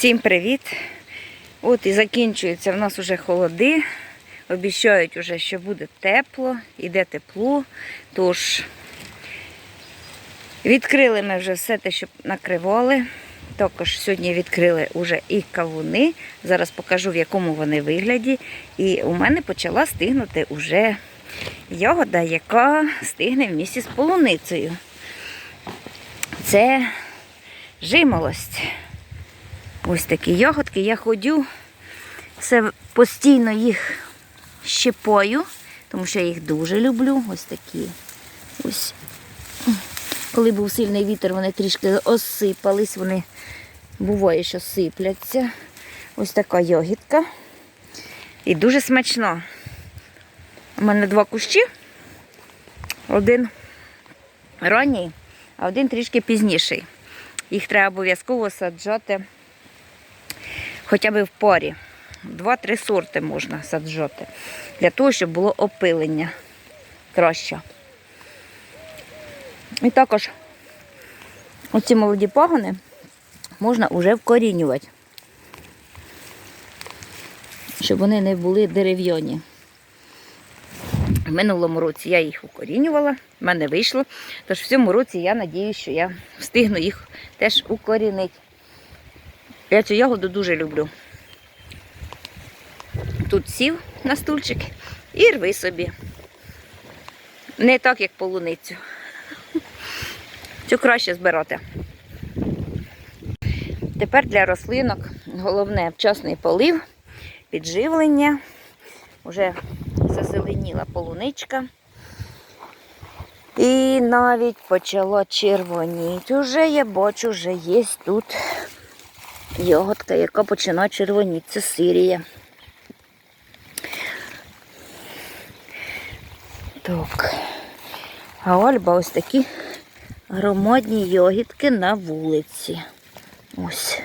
Всім привіт! От і закінчується в нас уже холоди. Обіцяють уже, що буде тепло, іде тепло. Тож відкрили ми вже все те, що накривали. Також сьогодні відкрили вже і кавуни. Зараз покажу, в якому вони вигляді. І у мене почала стигнути уже ягода, яка стигне в місті з полуницею. Це жимолость. Ось такі ягодки. Я ходю, все постійно їх щепою, тому що я їх дуже люблю. Ось такі. Ось. Коли був сильний вітер, вони трішки осипались, вони буває, що сипляться. Ось така ягідка. І дуже смачно. У мене два кущі. Один ранній, а один трішки пізніший. Їх треба обов'язково саджати хоча б в парі. Два-три сорти можна саджати. Для того, щоб було опилення краще. І також оці молоді пагони можна вже вкорінювати, щоб вони не були дерев'яні. В минулому році я їх укорінювала, в мене вийшло. Тож в цьому році я сподіваюся, що я встигну їх теж укорінити. Я цю ягоду дуже люблю. Тут сів на стульчик і рви собі. Не так, як полуницю. Цю краще збирати. Тепер для рослинок головне вчасний полив, підживлення. Уже зазеленіла полуничка. І навіть почало червоніти. Уже я бачу, вже є тут ягодка, яка починає червоніти. Це сирія. Так. А Альба ось такі громадні йогітки на вулиці. Ось.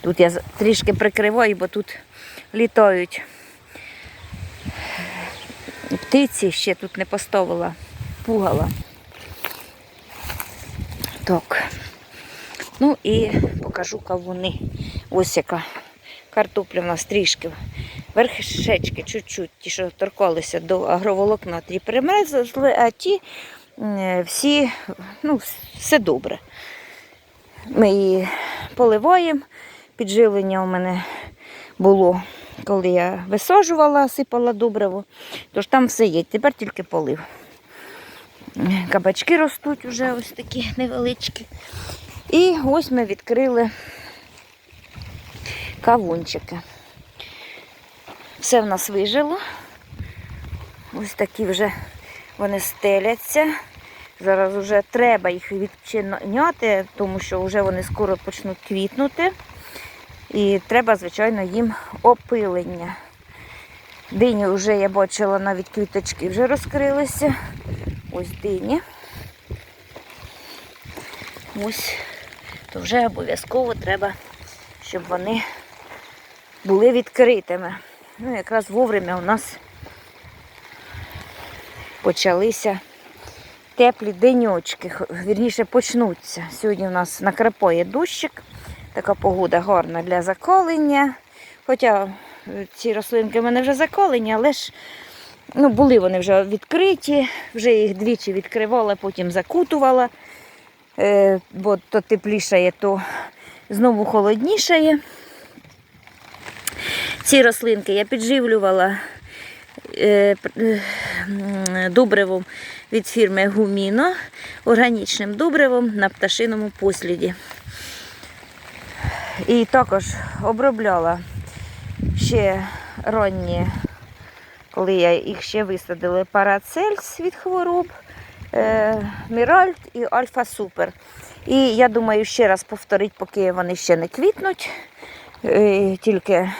Тут я трішки прикриваю, бо тут літають птиці, ще тут не поставила, пугала. Так. Ну і покажу кавуни. Ось яка картопля в нас трішки. Верхешечки чуть-чуть, ті, що торкалися до агроволокна, ті примерзли, а ті всі, ну, все добре. Ми її поливаємо. Підживлення у мене було, коли я висаджувала, сипала добриво. Тож там все є. Тепер тільки полив. Кабачки ростуть вже ось такі невеличкі. І ось ми відкрили кавунчики. Все в нас вижило. Ось такі вже вони стеляться. Зараз вже треба їх відчиняти, тому що вже вони скоро почнуть квітнути. І треба, звичайно, їм опилення. Дині вже я бачила, навіть квіточки вже розкрилися. Ось дині. Ось, то вже обов'язково треба, щоб вони були відкритими. Ну, якраз вовремя у нас почалися теплі деньочки, вірніше почнуться. Сьогодні у нас накрапає дощик, така погода гарна для заколення. Хоча е, ці рослинки в мене вже заколені, але ж ну, були вони вже відкриті, вже їх двічі відкривала, потім закутувала, бо то теплішає, то знову холоднішає. Ці рослинки я підживлювала е, е, добривом від фірми Гуміно, органічним добривом на пташиному посліді. І також обробляла ще ранні, коли я їх ще висадила, парацельс від хвороб, е, Міральт і Альфа Супер. І я думаю, ще раз повторити, поки вони ще не квітнуть. Е, Тільки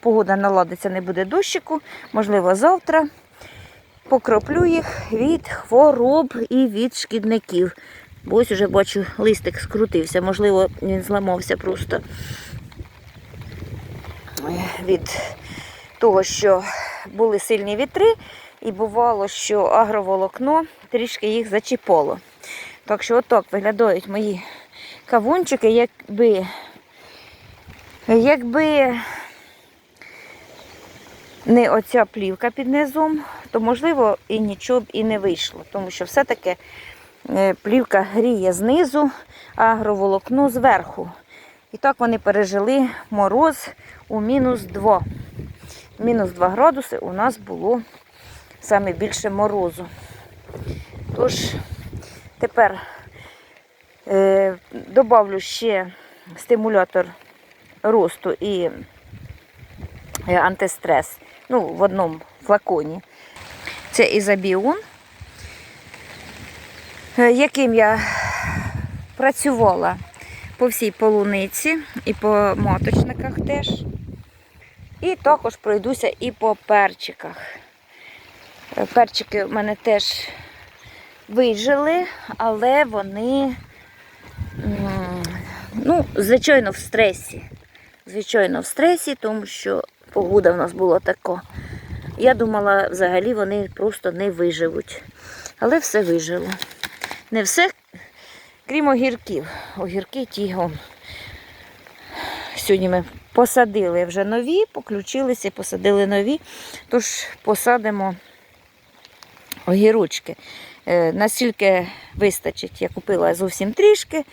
погода наладиться, не буде дощику, можливо, завтра. Покроплю їх від хвороб і від шкідників. Бо ось уже бачу, листик скрутився, можливо, він зламався просто від того, що були сильні вітри, і бувало, що агроволокно трішки їх зачіпало. Так що отак виглядають мої кавунчики, якби, якби не оця плівка під низом, то можливо і нічого б і не вийшло, тому що все-таки е, плівка гріє знизу, а агроволокно зверху. І так вони пережили мороз у мінус 2. Мінус 2 градуси у нас було саме більше морозу. Тож, тепер е, добавлю ще стимулятор росту і е, антистрес ну, в одному флаконі. Це ізобіон, е, яким я працювала по всій полуниці і по моточниках теж. І також пройдуся і по перчиках. Е, Перчики в мене теж вижили, але вони, ну, звичайно, в стресі. Звичайно, в стресі, тому що погода в нас була така. Я думала, взагалі вони просто не виживуть. Але все вижило. Не все, крім огірків. Огірки ті. он. Сьогодні ми посадили вже нові, поключилися посадили нові. Тож посадимо огірочки. Е, Наскільки вистачить, я купила зовсім трішки,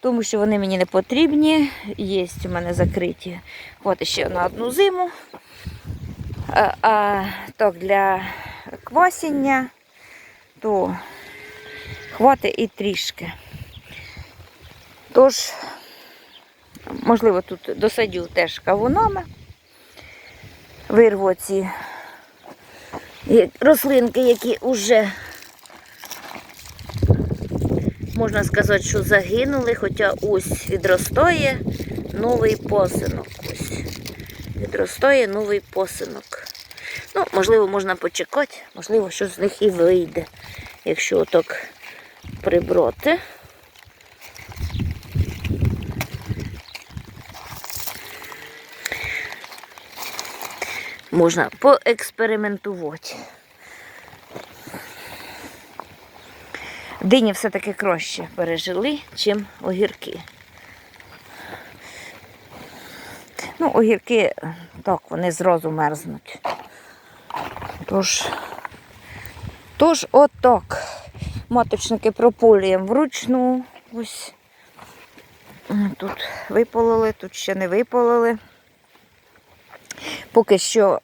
тому що вони мені не потрібні. Є у мене закриті. От ще на одну зиму. А, а так для квасіння, то хватить і трішки. Тож, можливо, тут досадю теж кавунами. Вирву ці рослинки, які вже, можна сказати, що загинули, хоча ось відростає новий посинок. Ось. Відростає новий посинок. Ну, можливо, можна почекати, можливо, що з них і вийде, якщо отак приброти. Можна поекспериментувати. Дині все-таки краще пережили, чим огірки. Ну, огірки, так, вони зразу мерзнуть. Тож, тож отак. Маточники прополюємо вручну. Ось. Тут випололи, тут ще не випололи. Поки що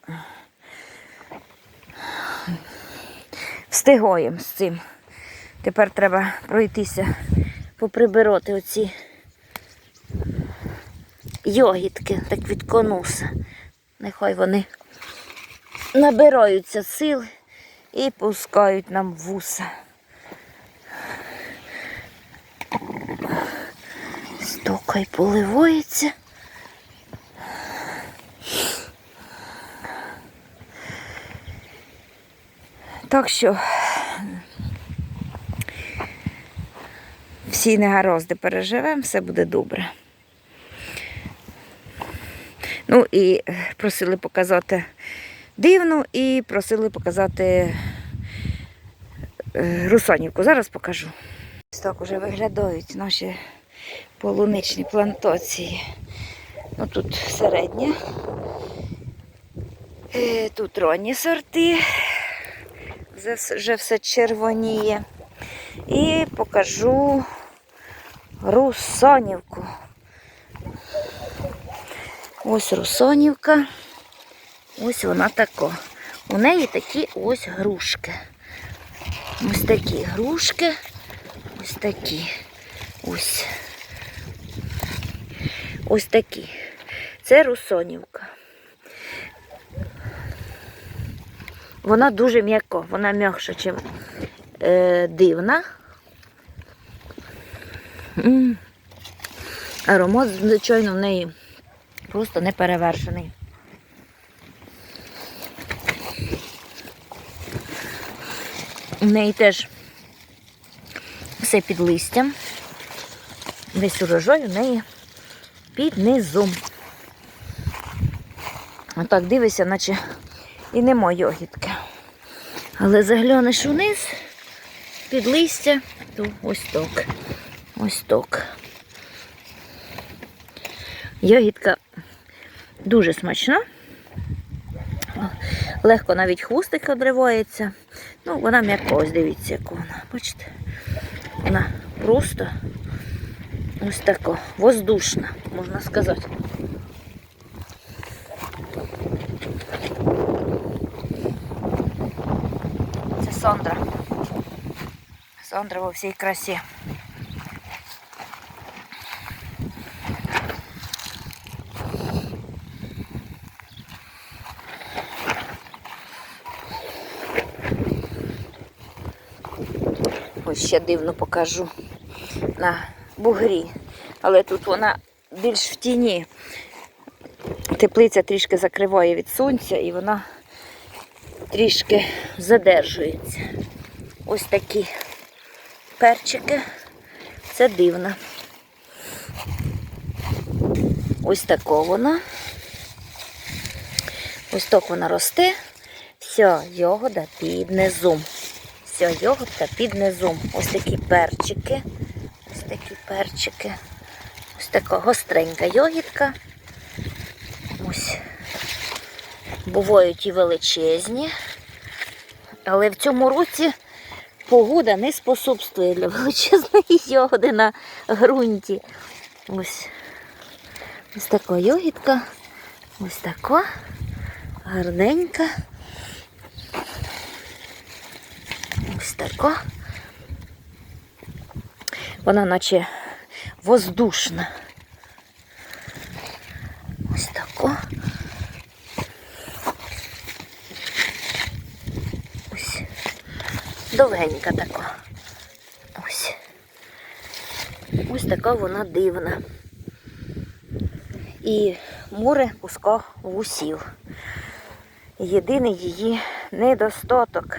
встигаємо з цим. Тепер треба пройтися, поприбирати оці йогітки, так від конуса. Нехай вони набираються сил і пускають нам вуса. Стокай поливається. Так що всі негаразди переживемо, все буде добре. Ну і просили показати дивну і просили показати е, Русанівку. Зараз покажу. Ось так уже виглядають наші полуничні плантації. Ну, тут середня. Е, Тут ранні сорти. Вже все червоніє. І покажу Русанівку. Ось Русонівка. Ось вона така. У неї такі ось грушки. Ось такі грушки. Ось такі. Ось. Ось такі. Це Русонівка. Вона дуже м'яко, вона м'якша, ніж е, дивна. Аромат, звичайно, в неї просто неперевершений. У неї теж все під листям. Весь урожай у неї під низом. Отак дивишся, наче і нема йогітки. Але заглянеш униз під листя, то ось так. Ось так. Ягідка дуже смачна. Легко навіть хвостик одривається. Ну, вона м'яка, ось дивіться, яка вона. Бачите? Вона просто ось така, воздушна, можна сказати. Це Сондра. Сондра во всій красі. Ще дивно покажу на бугрі. Але тут вона більш в тіні. Теплиця трішки закриває від сонця і вона трішки задержується. Ось такі перчики. Це дивно. Ось тако вона. Ось так вона росте. Вся ягода під низом. Вся ягодка під низом. Ось такі перчики. Ось такі перчики. Ось така гостренька йогітка. Ось. Бувають і величезні. Але в цьому році погода не способствує для величезної йогоди на ґрунті. Ось. Ось така йогітка. Ось така. Гарненька. Ось така. Вона наче воздушна. Ось тако. Ось. Довгенька така. Ось. Ось така вона дивна. І море пуска вусів. Єдиний її недостаток.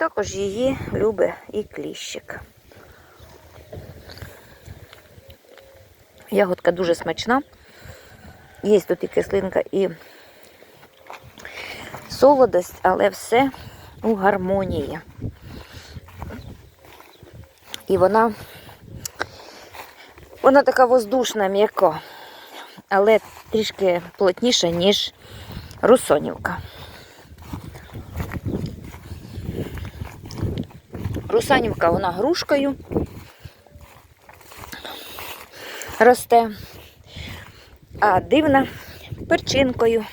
Також її любить і кліщик. Ягодка дуже смачна. Є тут і кислинка, і солодость, але все у гармонії. І вона, вона така воздушна, м'яка, але трішки плотніша, ніж русонівка. Русанівка, вона грушкою росте, а дивна перчинкою.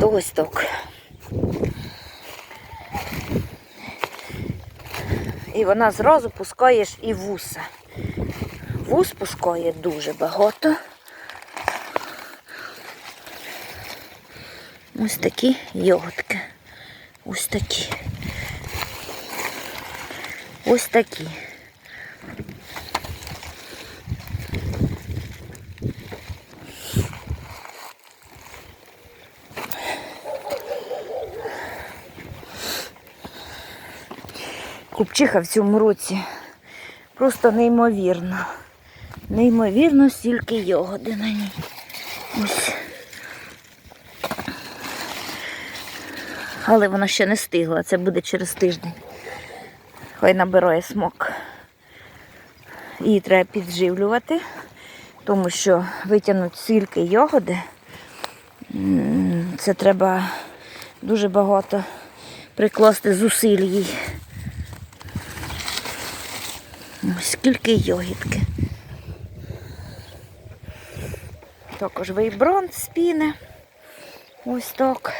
То ось. І вона зразу пускаєш і вуса. Вус пускає дуже багато. Ось такі йогуртки. Ось такі. Ось такі. Купчиха в цьому році просто неймовірно. Неймовірно стільки йогоди на ній. Ось. Але вона ще не стигла, це буде через тиждень. Хай набирає смок. Її треба підживлювати, тому що витягнути стільки йогоди, це треба дуже багато прикласти зусиль їй. Скільки йогітки. Також вейброн спіне. Ось так.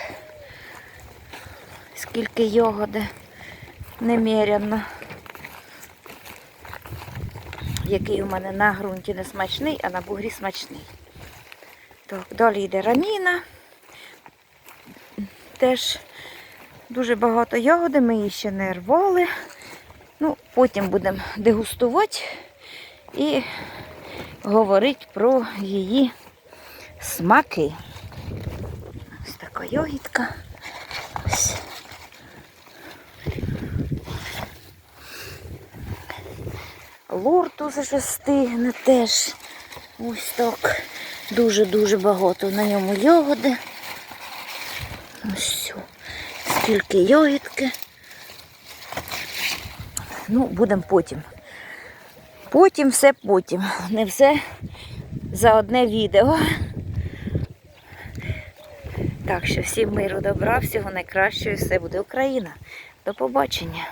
Скільки йогоди неміряно. Який у мене на ґрунті не смачний, а на бугрі смачний. Так, далі йде раміна. Теж дуже багато ягоди, ми її ще не рвали. Ну, потім будемо дегустувати і говорити про її смаки. Ось така йогітка. Ось. Лортус вже стигне теж. Ось так. Дуже-дуже багато на ньому йогоди. Ось. Скільки йогітки. Ну, будемо потім. Потім все потім. Не все за одне відео. Так що всім миру добра, всього найкращого, і все буде Україна. До побачення.